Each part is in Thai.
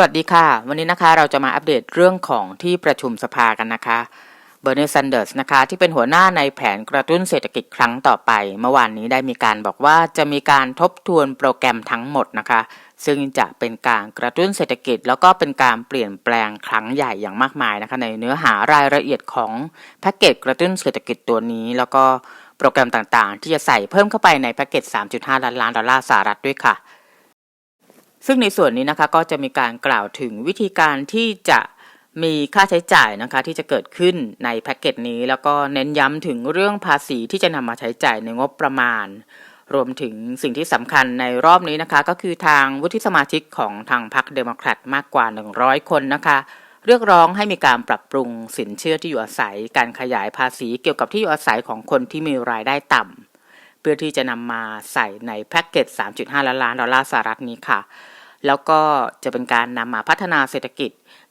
วัสดีค่ะ วันนี้นะคะเราจะมาอัปเดตเรื่องของที่ประชุมสภากันนะคะเบอร์นีซันเดอร์สนะคะที่เป็นหัวหน้าในแผนกระตุ้นเศรษฐกิจครั้งต่อไป เมื่อวานนี้ได้มีการบอกว่าจะมีการทบทวนโปรแกรมทั้งหมดนะคะ ซึ่งจะเป็นการกระตุ้นเศรษฐกิจ แล้วก็เป็นการเปลี่ยนแปลงครั้งใหญ่อย่างมากมายนะคะ ในเนื้อหารายละเอียดของแพ็กเกจกระตุ้นเศรษฐกิจตัวนี้ แล้วก็โปรแกรมต่างๆ ที่จะใส่เพิ่มเข้าไปในแพ็กเกจ 3.5 ล้านล้านดอลลาร์สหรัฐด้วยค่ะ ซึ่งในส่วนนี้นะคะก็จะมีการกล่าวถึงวิธีการที่จะมีค่าใช้จ่ายนะคะที่จะเกิดขึ้นในแพ็กเกจนี้ แล้วก็เน้นย้ำถึงเรื่องภาษีที่จะนำมาใช้จ่ายในงบประมาณ รวมถึงสิ่งที่สำคัญในรอบนี้นะคะ ก็คือทางวุฒิสมาชิกของทางพรรคเดโมแครตมากกว่า 100 คนนะคะ เรียกร้องให้มีการปรับปรุงสินเชื่อที่อยู่อาศัย การขยายภาษีเกี่ยวกับที่อยู่อาศัยของคนที่มีรายได้ต่ำ เพื่อที่จะนำมาใส่ในแพ็กเกจ 3.5 ล้านล้านดอลลาร์สหรัฐนี้ค่ะ แล้วก็จะเป็นการนำมาพัฒนาเศรษฐกิจ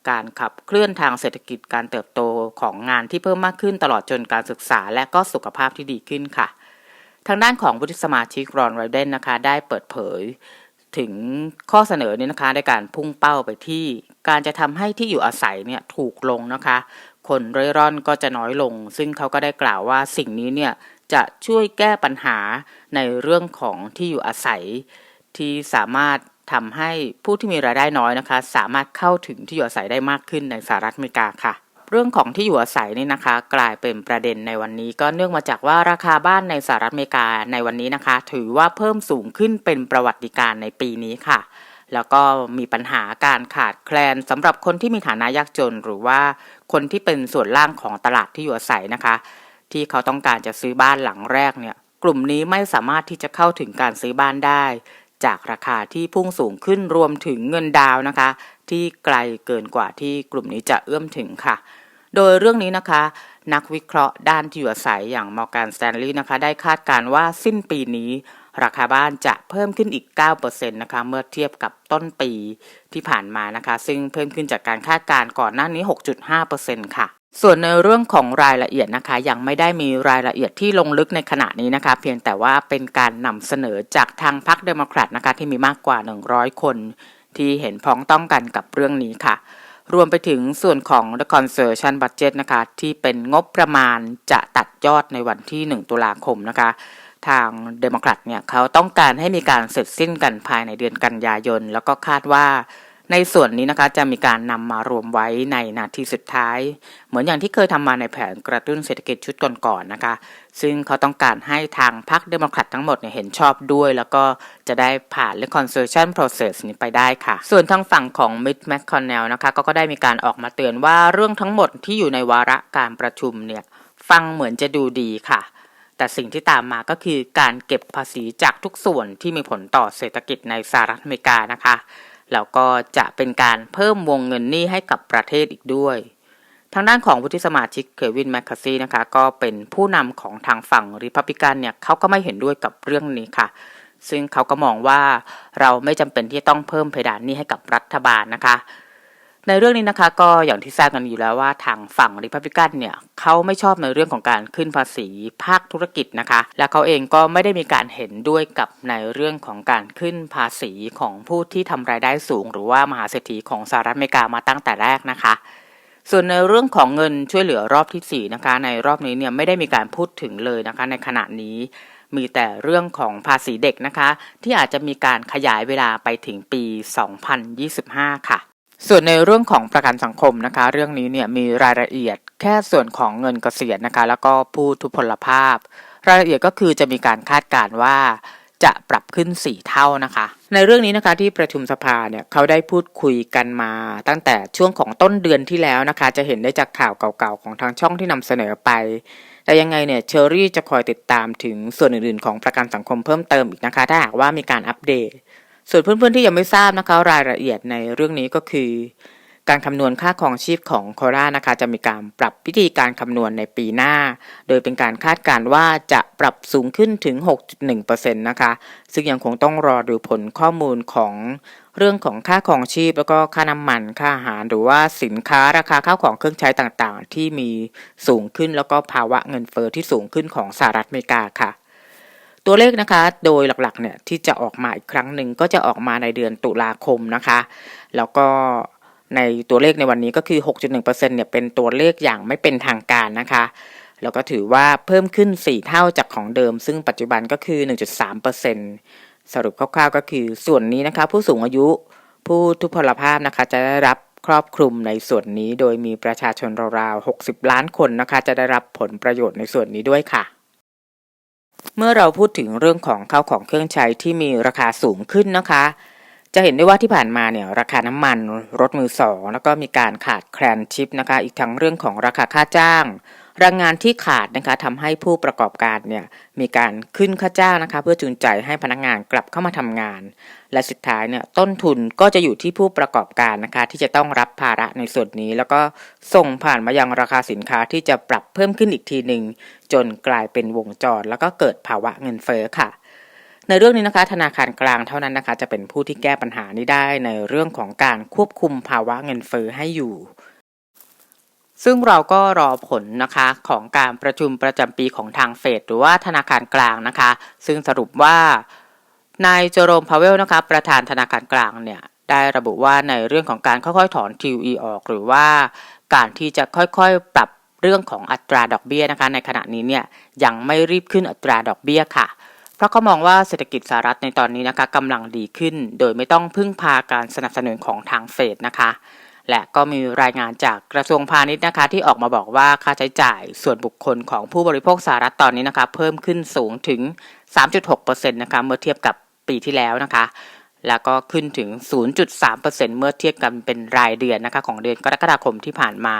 การขับเคลื่อนทางเศรษฐกิจการเติบโตของงานที่เพิ่มมากขึ้นตลอดจนการศึกษาและก็สุขภาพที่ดีขึ้นค่ะ ทางด้านของวุฒิสมาชิกรอนไรเดนนะคะ ได้เปิดเผยถึงข้อเสนอนี้นะคะในการพุ่งเป้าไปที่ การจะทำให้ที่อยู่อาศัยเนี่ยถูกลงนะคะ คนเร่ร่อนก็จะน้อยลง ซึ่งเขาก็ได้กล่าวว่าสิ่งนี้เนี่ย จะช่วยแก้ปัญหาในเรื่องของที่อยู่อาศัย ที่สามารถทำให้ผู้ที่มีรายได้น้อยนะคะ สามารถเข้าถึงที่อยู่อาศัยได้มากขึ้นในสหรัฐอเมริกาค่ะ เรื่องของที่อยู่อาศัยนี่นะคะ กลายเป็นประเด็นในวันนี้ก็เนื่องมาจากว่าราคาบ้านในสหรัฐอเมริกาในวันนี้นะคะ ถือว่าเพิ่มสูงขึ้นเป็นประวัติการในปีนี้ค่ะ แล้วก็มีปัญหาการขาดแคลนสำหรับคนที่มีฐานะยากจน หรือว่าคนที่เป็นส่วนล่างของตลาดที่อยู่อาศัยนะคะ ที่เขาต้องการจะซื้อบ้านหลังแรกเนี่ย กลุ่มนี้ไม่สามารถที่จะเข้าถึงการซื้อบ้านได้ จากราคาที่พุ่งสูงขึ้นรวมถึงเงินดาวนะคะ ที่ไกลเกินกว่าที่กลุ่มนี้จะเอื้อมถึงค่ะ โดยเรื่องนี้นะคะ นักวิเคราะห์ด้านที่อยู่อาศัยอย่างมอร์แกนสแตนลีย์นะคะ ได้คาดการณ์ว่าสิ้นปีนี้ราคาบ้านจะเพิ่มขึ้นอีก 9%นะคะ เมื่อเทียบกับต้นปีที่ผ่านมานะคะ ซึ่งเพิ่มขึ้นจากการคาดการณ์ก่อนหน้านี้ 6.5%ค่ะ ส่วนในเรื่องของรายละเอียดนะคะ ยังไม่ได้มีรายละเอียดที่ลงลึกในขณะนี้นะคะ เพียงแต่ว่าเป็นการนำเสนอจากทางพรรคเดโมแครตนะคะที่มีมากกว่า 100 คน ที่เห็นพ้องต้องกันกับเรื่องนี้ค่ะ รวมไปถึงส่วนของ The Conservation Budget นะคะ ที่เป็นงบประมาณจะตัดยอดในวันที่ 1 ตุลาคมนะคะ ทางเดโมแครตเนี่ยเขาต้องการให้มีการเสร็จสิ้นกันภายในเดือนกันยายน แล้วก็คาดว่า ในส่วนนี้นะคะจะมีการนำมารวมไว้ในนาทีสุดท้าย เหมือนอย่างที่เคยทำมาในแผนกระตุ้นเศรษฐกิจชุดก่อนๆนนะคะ ซึ่งเขาต้องการให้ทางพรรคเดโมแครตทั้งหมดเนี่ยเห็นชอบด้วย แล้วก็จะได้ผ่าน reconciliation process นี้ไปได้ค่ะ ส่วนทางฝั่งของ Mitch McConnell นะคะกก็ได้มีการออกมาเตือนว่าเรื่องทั้งหมดที่อยู่ในวาระการประชุมเนี่ยฟังเหมือนจะดูดีค่ะแต่สิ่งที่ตามมาก็คือการเก็บภาษีจากทุกส่วนที่มีผลต่อเศรษฐกิจในสหรัฐอเมริกานะคะ แล้วก็จะเป็นการเพิ่มวงเงินหนี้ให้กับประเทศอีกด้วย ทางด้านของวุฒิสมาชิกเควินแมคคาซีนะคะก็เป็นผู้นำของทางฝั่งริพับลิกันเนี่ยเขาก็ไม่เห็นด้วยกับเรื่องนี้ค่ะ ซึ่งเขาก็มองว่าเราไม่จำเป็นที่ต้องเพิ่มเพดานหนี้ให้กับรัฐบาลนะคะ ในเรื่องนี้นะคะก็อย่างที่ทราบกันอยู่แล้วว่าทางฝั่งริพับลิกันเนี่ยเขาไม่ชอบในเรื่องของการขึ้นภาษีภาคธุรกิจนะคะ และเขาเองก็ไม่ได้มีการเห็นด้วยกับในเรื่องของการขึ้นภาษีของผู้ที่ทำรายได้สูง หรือว่ามหาเศรษฐีของสหรัฐอเมริกามาตั้งแต่แรกนะคะส่วนในเรื่องของเงินช่วยเหลือรอบที่4นะคะในรอบนี้เนี่ยไม่ได้มีการพูดถึงเลยนะคะในขณะนี้มีแต่เรื่องของภาษีเด็กนะคะ ที่อาจจะมีการขยายเวลาไปถึงปี 2025 ค่ะ ส่วนในเรื่องของประกันสังคมนะคะ เรื่องนี้เนี่ยมีรายละเอียดแค่ส่วนของเงินเกษียณนะคะ แล้วก็ผู้ทุพพลภาพ รายละเอียดก็คือจะมีการคาดการณ์ว่าจะปรับขึ้น 4 เท่านะคะ ในเรื่องนี้นะคะที่ประชุมสภาเนี่ยเขาได้พูดคุยกันมาตั้งแต่ช่วงของต้นเดือนที่แล้วนะคะ จะเห็นได้จากข่าวเก่าๆของทางช่องที่นำเสนอไป แต่ยังไงเนี่ยเชอรี่จะคอยติดตามถึงส่วนอื่นๆ ของประกันสังคมเพิ่มเติมอีกนะคะ ถ้าหากว่ามีการอัปเดต ส่วนเพื่อนๆที่ยังไม่ทราบนะคะรายละเอียดในเรื่องนี้ก็คือ การคำนวณค่าครองชีพของโครานะคะ จะมีการปรับวิธีการคำนวณในปีหน้า โดยเป็นการคาดการณ์ว่าจะปรับสูงขึ้นถึง 6.1%นะคะ ซึ่งยังคงต้องรอดูผลข้อมูลของเรื่องของค่าครองชีพแล้วก็ค่าน้ำมันค่าอาหาร หรือว่าสินค้าราคาข้าวของเครื่องใช้ต่างๆ ที่มีสูงขึ้นแล้วก็ภาวะเงินเฟอ้อที่สูงขึ้นของสหรัฐอเมริกาค่ะ ตัวเลขนะคะโดยหลักๆเนี่ยที่จะออกมาอีกครั้งหนึ่งก็จะออกมาในเดือนตุลาคมนะคะ แล้วก็ในตัวเลขในวันนี้ก็คือ 6.1%เนี่ยเป็นตัวเลขอย่างไม่เป็นทางการนะคะแล้วก็ถือว่าเพิ่มขึ้น 4 เท่าจากของเดิม ซึ่งปัจจุบันก็คือ 1.3%สรุปคร่าวๆก็คือส่วนนี้นะคะ ผู้สูงอายุผู้ทุพพลภาพนะคะ จะได้รับครอบคลุมในส่วนนี้ โดยมีประชาชนราวๆ 60 ล้านคนนะคะ จะได้รับผลประโยชน์ในส่วนนี้ด้วยค่ะ เมื่อเราพูดถึงเรื่องของข้าวของเครื่องใช้ที่มีราคาสูงขึ้นนะคะ จะเห็นได้ว่าที่ผ่านมาเนี่ยราคาน้ำมันรถมือสองแล้วก็มีการขาดแคลนชิปนะคะ อีกทั้งเรื่องของราคาค่าจ้าง แรงงานที่ขาดนะคะทำให้ผู้ประกอบการเนี่ยมีการขึ้นค่าจ้างนะคะ เพื่อจูงใจให้พนักงานกลับเข้ามาทำงาน และสุดท้ายเนี่ยต้นทุนก็จะอยู่ที่ผู้ประกอบการนะคะ ที่จะต้องรับภาระในส่วนนี้ แล้วก็ส่งผ่านมายังราคาสินค้าที่จะปรับเพิ่มขึ้นอีกทีหนึ่งจนกลายเป็นวงจร แล้วก็เกิดภาวะเงินเฟ้อค่ะในเรื่องนี้นะคะธนาคารกลางเท่านั้นนะคะ จะเป็นผู้ที่แก้ปัญหานี้ได้ในเรื่องของการควบคุมภาวะเงินเฟ้อให้อยู่ ซึ่งเราก็รอผลนะคะของการประชุมประจำปีของทางเฟดหรือว่าธนาคารกลางนะคะ ซึ่งสรุปว่านายโจโรมพาวเวลนะคะประธานธนาคารกลางเนี่ยได้ระบุว่าในเรื่องของการค่อยๆถอน QE ออกหรือว่าการที่จะค่อยๆปรับเรื่องของอัตราดอกเบี้ยนะคะ ในขณะนี้เนี่ยยังไม่รีบขึ้นอัตราดอกเบี้ยค่ะ เพราะเขามองว่าเศรษฐกิจสหรัฐในตอนนี้นะคะกำลังดีขึ้น โดยไม่ต้องพึ่งพาการสนับสนุนของทางเฟดนะคะ และก็มีรายงานจากกระทรวงพาณิชย์นะคะ ที่ออกมาบอกว่าค่าใช้จ่ายส่วนบุคคลของผู้บริโภคสหรัฐตอนนี้นะคะ เพิ่มขึ้นสูงถึง 3.6%นะคะเมื่อเทียบกับปีที่แล้วนะคะ แล้วก็ขึ้นถึง 0.3%เมื่อเทียบกันเป็นรายเดือนนะคะ ของเดือนกรกฎาคมที่ผ่านมา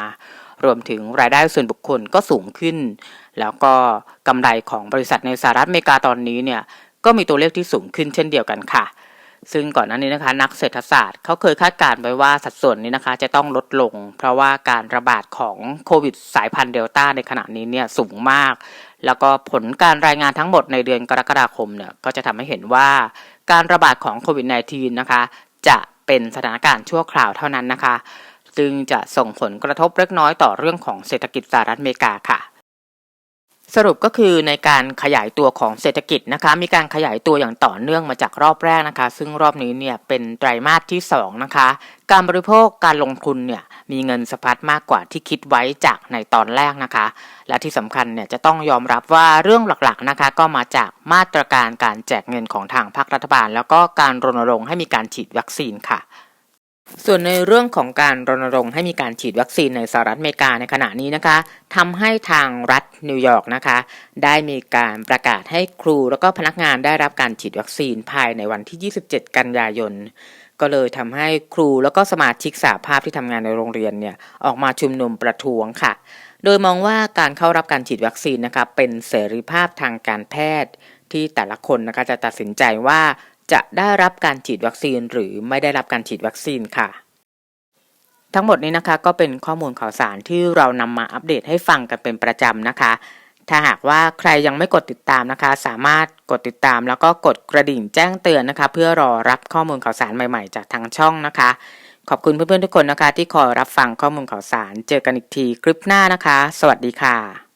รวมถึงรายได้ส่วนบุคคลก็สูงขึ้น แล้วก็กำไรของบริษัทในสหรัฐอเมริกาตอนนี้เนี่ยก็มีตัวเลขที่สูงขึ้นเช่นเดียวกันค่ะ ซึ่งก่อนหน้านี้นะคะนักเศรษฐศาสตร์เขาเคยคาดการณ์ไว้ว่าสัดส่วนนี้นะคะจะต้องลดลง เพราะว่าการระบาดของโควิดสายพันธุ์เดลต้าในขณะนี้เนี่ยสูงมาก แล้วก็ผลการรายงานทั้งหมดในเดือนกรกฎาคมเนี่ยก็จะทำให้เห็นว่า การระบาดของโควิด -19 นะคะจะเป็นสถานการณ์ชั่วคราวเท่านั้นนะคะซึ่งจะส่งผลกระทบเล็กน้อยต่อเรื่องของเศรษฐกิจสหรัฐอเมริกาค่ะ สรุปก็คือในการขยายตัวของเศรษฐกิจนะคะ มีการขยายตัวอย่างต่อเนื่องมาจากรอบแรกนะคะ ซึ่งรอบนี้เนี่ยเป็นไตรมาสที่2นะคะ การบริโภคการลงทุนเนี่ยมีเงินสะพัดมากกว่าที่คิดไว้จากในตอนแรกนะคะ และที่สำคัญเนี่ยจะต้องยอมรับว่าเรื่องหลักๆนะคะ ก็มาจากมาตรการการแจกเงินของทางภาครัฐบาล แล้วก็การรณรงค์ให้มีการฉีดวัคซีนค่ะ ส่วนในเรื่องของการรณรงค์ให้มีการฉีดวัคซีนในสหรัฐอเมริกาในขณะนี้นะคะทำให้ทางรัฐนิวยอร์กนะคะ ได้มีการประกาศให้ครูแล้วก็พนักงานได้รับการฉีดวัคซีนภายในวันที่ 27 กันยายน ก็เลยทำให้ครูแล้วก็สมาชิกสาภาพที่ทำงานในโรงเรียนเนี่ยออกมาชุมนุมประท้วงค่ะ โดยมองว่าการเข้ารับการฉีดวัคซีนนะคะเป็นเสรีภาพทางการแพทย์ที่แต่ละคนนะคะจะตัดสินใจว่า จะได้รับการฉีดวัคซีนหรือไม่ได้รับการฉีดวัคซีนค่ะ ทั้งหมดนี้นะคะก็เป็นข้อมูลข่าวสารที่เรานำมาอัปเดตให้ฟังกันเป็นประจำนะคะ ถ้าหากว่าใครยังไม่กดติดตามนะคะ สามารถกดติดตามแล้วก็กดกระดิ่งแจ้งเตือนนะคะ เพื่อรอรับข้อมูลข่าวสารใหม่ๆ จากทางช่องนะคะ ขอบคุณเพื่อนๆทุกคนนะคะ ที่คอยรับฟังข้อมูลข่าวสาร เจอกันอีกทีคลิปหน้านะคะ สวัสดีค่ะ